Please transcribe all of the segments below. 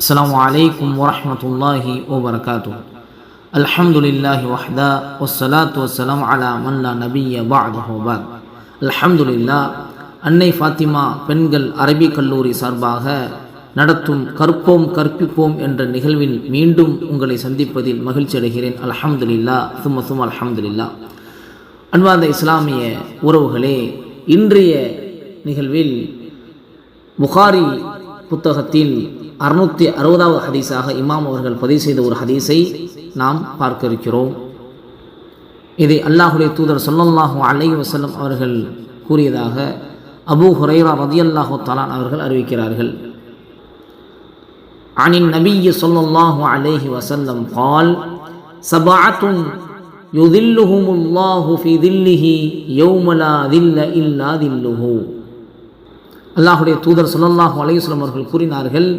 السلام عليكم ورحمة الله وبركاته الحمد لله وحده والصلاة والسلام على من لا نبي بعده بعد الحمد لله அன்னை ஃபாத்திமா பெண்கள் அரபிக் கல்லூரி சார்பாக நடத்தும் கற்போம் கற்பிப்போம் என்ற நிகழ்வில் மீண்டும் உங்களை சந்திப்பதில் மகிழ்ச்சி அடைகிறேன் அல்ஹம்துலில்லா சும்ம சும் அல்ஹம்துலில்லா அன்பார்ந்த இஸ்லாமிய உறவுகளே இன்றைய நிகழ்வில் புகாரி புத்தகத்தில் அறுநூற்றி அறுபதாவது ஹதீஸாக இமாம் அவர்கள் பதிவு செய்த ஒரு ஹதீஸை நாம் பார்க்க இருக்கிறோம் இதை அல்லாஹுடைய தூதர் சொல்லல்லாஹு அலை வசல்லம் அவர்கள் கூறியதாக அபு ஹுரைரா ரதியல்லாஹு தலான் அவர்கள் அறிவிக்கிறார்கள். அனின் நபிய சொல்லல்லாஹு அலேஹி வசல்லம் கால் சபாத்தும் யுதில்லுஹுமுல்லாஹு ஃபி தில்லிஹி யௌமலா தில்ல இல்லா தில்லுஹூ. அல்லாஹுடைய தூதர் சொல்லல்லாஹு அலையுஸ்லம் அவர்கள் கூறினார்கள்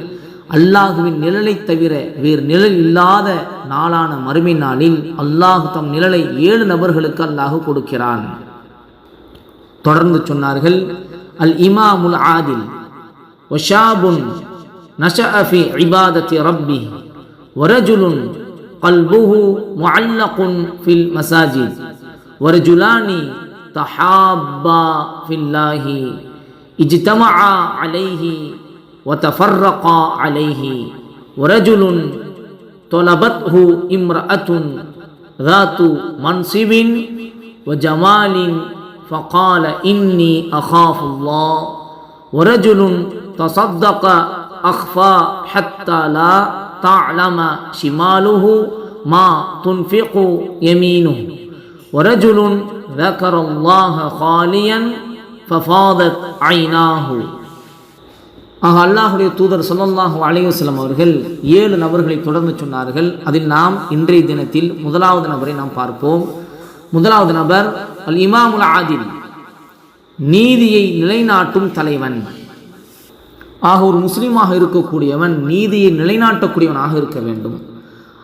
அல்லாஹுவின் நிழலை தவிர வேறு நிழல் இல்லாத நாளான மறுமை நாளில் அல்லாஹு தம் நிழலை ஏழு நபர்களுக்கு அல்லாஹு கொடுக்கிறான். தொடர்ந்து சொன்னார்கள் அல் இமாமுல் ஆதில் ஒஷாபுன் நஷஅஃபி இபாதத்தி ரப்பி வரஜுலுன் கல்புஹு முஅல்லகுன் ஃபில் மசாஜித் அலைஹி وتفرقا عليه. ورجل طلبته امرأة ذات منصب وجمال فقال إني أخاف الله. ورجل تصدق أخفى حتى لا تعلم شماله ما تنفق يمينه. ورجل ذكر الله خاليا ففاضت عيناه. ஆக அல்லாஹுடைய தூதர் சொல்லல்லாஹு அலையுஸ்லம் அவர்கள் ஏழு நபர்களை தொடர்ந்து சொன்னார்கள். அதில் நாம் இன்றைய தினத்தில் முதலாவது நபரை நாம் பார்ப்போம். முதலாவது நபர் அல் இமாமுல் ஆதில் நீதியை நிலைநாட்டும் தலைவன். ஆக ஒரு முஸ்லீமாக இருக்கக்கூடியவன் நீதியை நிலைநாட்டக்கூடியவனாக இருக்க வேண்டும்.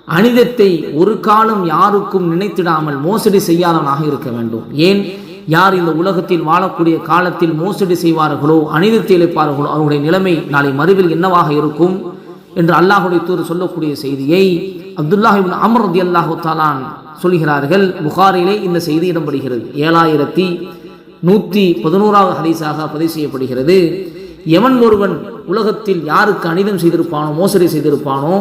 அனிதத்தை ஒரு காலம் யாருக்கும் நினைத்திடாமல் மோசடி செய்யாதவனாக இருக்க வேண்டும். ஏன்? யார் இந்த உலகத்தில் வாழக்கூடிய காலத்தில் மோசடி செய்வார்களோ அனிதத்தை இழைப்பார்களோ அவருடைய நிலைமை நாளை மறுவில் என்னவாக இருக்கும் என்று அல்லாஹுடைய தூர் சொல்லக்கூடிய செய்தியை அப்துல்லாஹிபின் அமர் அல்லாஹுத்தாலான் அல்லாஹு தாலான் சொல்கிறார்கள். புகாரிலே இந்த செய்தி இடம்பெறுகிறது. ஏழாயிரத்தி நூற்றி பதினோராவது ஹதீஸாக பதிவு செய்யப்படுகிறது. எவன் ஒருவன் உலகத்தில் யாருக்கு அனிதம் செய்திருப்பானோ மோசடி செய்திருப்பானோ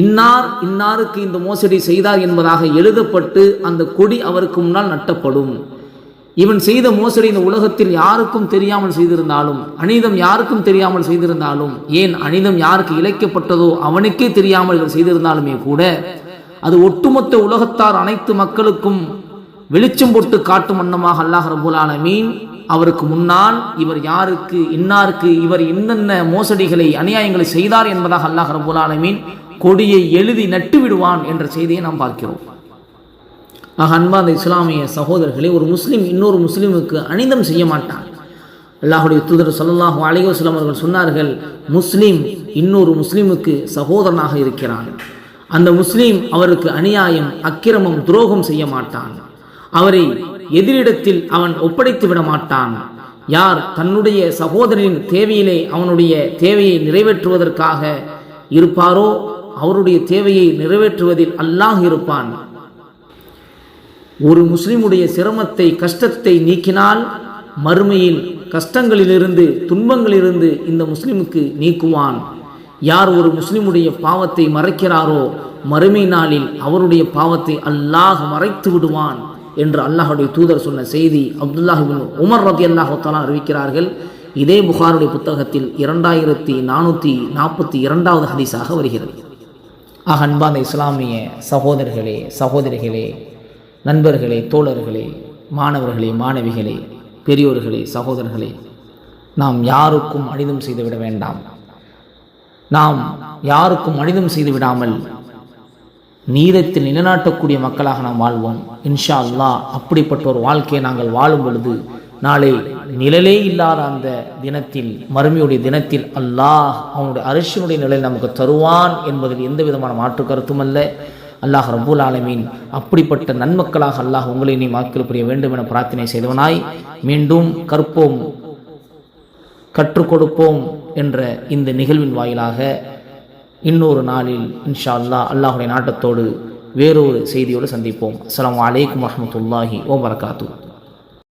இன்னார் இன்னாருக்கு இந்த மோசடி செய்தார் என்பதாக எழுதப்பட்டு அந்த கொடி அவருக்கு முன்னால் நட்டப்படும். இவன் செய்த மோசடி இந்த உலகத்தில் யாருக்கும் தெரியாமல் செய்திருந்தாலும் அனிதம் யாருக்கும் தெரியாமல் செய்திருந்தாலும் ஏன் அனிதம் யாருக்கு இழைக்கப்பட்டதோ அவனுக்கே தெரியாமல் இவன் செய்திருந்தாலுமே கூட அது ஒட்டுமொத்த உலகத்தார் அனைத்து மக்களுக்கும் வெளிச்சம் போட்டு காட்டும் வண்ணமாக அல்லாஹ் ரபுல் ஆலமீன் அவருக்கு முன்னால் இவர் யாருக்கு இன்னாருக்கு இவர் என்னென்ன மோசடிகளை அநியாயங்களை செய்தார் என்பதாக அல்லாஹ் ரபுல் ஆலமீன் கொடியை எழுதி நட்டு விடுவான் என்ற செய்தியை நாம் பார்க்கிறோம். ஆக அன்பார்ந்த இஸ்லாமிய சகோதரர்களே ஒரு முஸ்லீம் இன்னொரு முஸ்லீமுக்கு அனிதம் செய்ய மாட்டான். அல்லாஹுடைய தூதர் சொல்லல்லாஹு அலைவசலம் அவர்கள் சொன்னார்கள் முஸ்லீம் இன்னொரு முஸ்லீமுக்கு சகோதரனாக இருக்கிறான். அந்த முஸ்லீம் அவருக்கு அநியாயம் அக்கிரமம் துரோகம் செய்ய மாட்டான். அவரை எதிரிடத்தில் அவன் ஒப்படைத்து விட மாட்டான். யார் தன்னுடைய சகோதரனின் தேவையிலே அவனுடைய தேவையை நிறைவேற்றுவதற்காக இருப்பாரோ அவருடைய தேவையை நிறைவேற்றுவதில் அல்லாஹ் இருப்பான். ஒரு முஸ்லிமுடைய சிரமத்தை கஷ்டத்தை நீக்கினால் மறுமையில் கஷ்டங்களிலிருந்து துன்பங்களிலிருந்து இந்த முஸ்லிமுக்கு நீக்குவான். யார் ஒரு முஸ்லிமுடைய பாவத்தை மறைக்கிறாரோ மறுமை நாளில் அவருடைய பாவத்தை அல்லாஹ் மறைத்து விடுவான் என்று அல்லாஹுடைய தூதர் சொன்ன செய்தி அப்துல்லாஹிபின் உமர் ரதி அல்லாஹாலா அறிவிக்கிறார்கள். இதே புகாருடைய புத்தகத்தில் இரண்டாயிரத்தி நானூற்றி நாற்பத்தி இரண்டாவது ஹதீஸாக வருகிறது. ஆக அன்பான இஸ்லாமிய சகோதரர்களே சகோதரிகளே நண்பர்களே தோழர்களே மாணவர்களே மாணவிகளே பெரியோர்களே சகோதரர்களே நாம் யாருக்கும் அனிதம் செய்துவிட வேண்டாம். நாம் யாருக்கும் அனிதம் செய்து விடாமல் நீதத்தில் நிலைநாட்டக்கூடிய மக்களாக நாம் வாழ்வோம். இன்ஷா அல்லா அப்படிப்பட்ட ஒரு வாழ்க்கையை நாங்கள் வாழும் பொழுது நாளை நிழலே இல்லாத அந்த தினத்தில் மறுமையுடைய தினத்தில் அல்லாஹ் அவனுடைய அரசனுடைய நிலை நமக்கு தருவான் என்பதில் எந்த விதமான மாற்று கருத்தும் அல்ல. அல்லாஹ் ரபுல் ஆலமீன். அப்படிப்பட்ட நன்மக்களாக அல்லாஹ் உங்களை நீ மாக்கில் புரிய வேண்டும் என பிரார்த்தனை செய்தவனாய். மீண்டும் கற்போம் கற்றுக் கொடுப்போம் என்ற இந்த நிகழ்வின் வாயிலாக இன்னொரு நாளில் இன்ஷா அல்லாஹ் அல்லாஹுடைய நாட்டத்தோடு வேறொரு செய்தியோடு சந்திப்போம். அஸ்லாம் வலைக்கம் வரமத்துல்லாஹி ஓ வபரகாத்து